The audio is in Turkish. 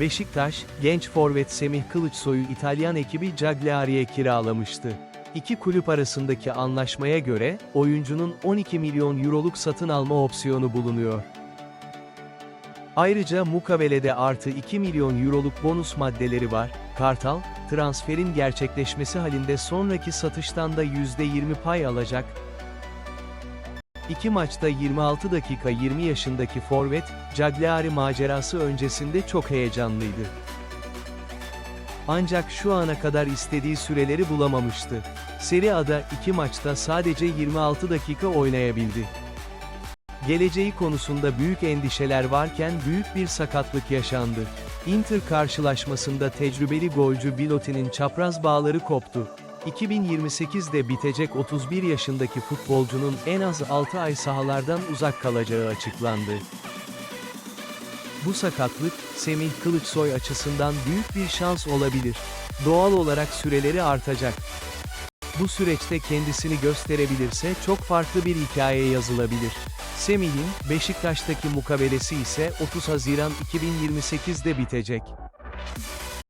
Beşiktaş, genç forvet Semih Kılıçsoy'u İtalyan ekibi Cagliari'ye kiralamıştı. İki kulüp arasındaki anlaşmaya göre, oyuncunun 12 milyon euroluk satın alma opsiyonu bulunuyor. Ayrıca mukavele'de artı 2 milyon euroluk bonus maddeleri var. Kartal, transferin gerçekleşmesi halinde sonraki satıştan da %20 pay alacak. İki maçta 26 dakika 20 yaşındaki forvet, Cagliari macerası öncesinde çok heyecanlıydı. Ancak şu ana kadar istediği süreleri bulamamıştı. Serie A'da iki maçta sadece 26 dakika oynayabildi. Geleceği konusunda büyük endişeler varken büyük bir sakatlık yaşandı. Inter karşılaşmasında tecrübeli golcü Bilotti'nin çapraz bağları koptu. 2028'de bitecek 31 yaşındaki futbolcunun en az 6 ay sahalardan uzak kalacağı açıklandı. Bu sakatlık, Semih Kılıçsoy açısından büyük bir şans olabilir. Doğal olarak süreleri artacak. Bu süreçte kendisini gösterebilirse çok farklı bir hikaye yazılabilir. Semih'in, Beşiktaş'taki mukabelesi ise 30 Haziran 2028'de bitecek.